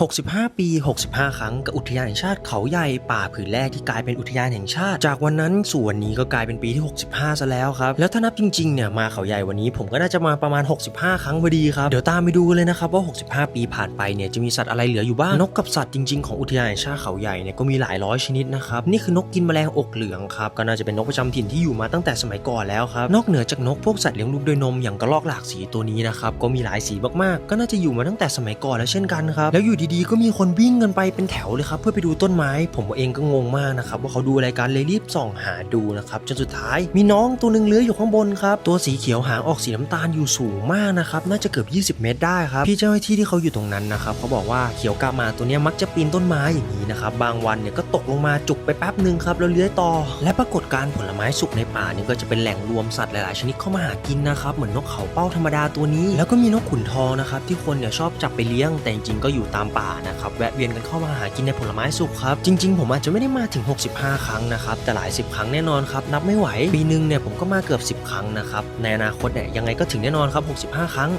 65 ปี 65 ครั้งกับอุทยานแห่งชาติเขาใหญ่ป่าผืนแรกที่กลายเป็นอุทยานแห่งชาติ จากวันนั้นส่วนนี้ก็กลายเป็นปีที่ 65 ซะแล้วครับแล้วถ้านับจริงๆเนี่ยมาเขาใหญ่วันนี้ผมก็น่าจะมาประมาณ 65 ครั้งพอดีครับเดี๋ยวตามไปดูเลยนะครับว่า 65 ปีผ่านไปเนี่ยจะมีสัตว์อะไรเหลืออยู่บ้างนกกับสัตว์จริงๆของอุทยานแห่งชาติเขาใหญ่เนี่ยก็มีหลายร้อยชนิดนะครับนี่คือนกกินแมลงอกเหลืองครับก็น่าจะเป็นนกประจำถิ่นที่อยู่มาตั้งแต่สมัยก่อนแล้วครับนอกเหนือจากนกพวกสัตว์เลี้ยงลูกด้วยนมอย่างกระรอกหลากสีตัวนี้นะครับก็มีหลายสีมากๆ ก็น่าจะอยู่มาตั้งแต่สมัยก่อนแล้วเช่นกันครับแล้วอยู่ดีๆ ก็มีคนวิ่งกันไปเป็นแถวเลยครับเพื่อไปดูต้นไม้ ผมเองก็งงมากนะครับว่าเขาดูอะไรกันเลยรีบส่องหาดูนะครับจนสุดท้ายมีน้องตัวหนึ่งเลื้อยอยู่ข้างบนครับตัวสีเขียวหางออกสีน้ำตาลอยู่สูงมากนะครับน่าจะเกือบ 20 เมตรได้ครับพี่เจ้าหน้าที่ที่เขาอยู่ตรงนั้นนะครับเขาบอกว่าเขียวกามาตัวนี้มักจะปีนต้นไม้อย่างนี้นะครับบางวันเนี่ยก็ตกลงมาจุกไปแป๊บหนึ่งครับแล้วเลื้อยต่อ และปรากฏการผลไม้สุกในป่าเนี่ยก็จะเป็นแหล่งรวมสัตว์หลาย ๆ ชนิดเข้ามาหากินนะครับเหมือนนกเขาเป้าธรรมดาตัวนี้ แล้วก็มีนกขุนทองนะครับที่คนเนี่ยชอบจับไปเลี้ยงแต่จริงๆก็อยู่ตามป่านะครับแวะเวียนกันเข้ามาหากินในผลไม้สุกครับ จริง ๆ ผมอาจจะไม่ได้มาถึง 65 ครั้งนะครับแต่หลาย 10 ครั้งแน่นอนครับนับไม่ไหวปีหนึ่งเนี่ยผมก็มาเกือบ 10 ครั้งนะครับในอนาคตเนี่ยยังไงก็ถึงแน่นอนครับ 65 ครั้ง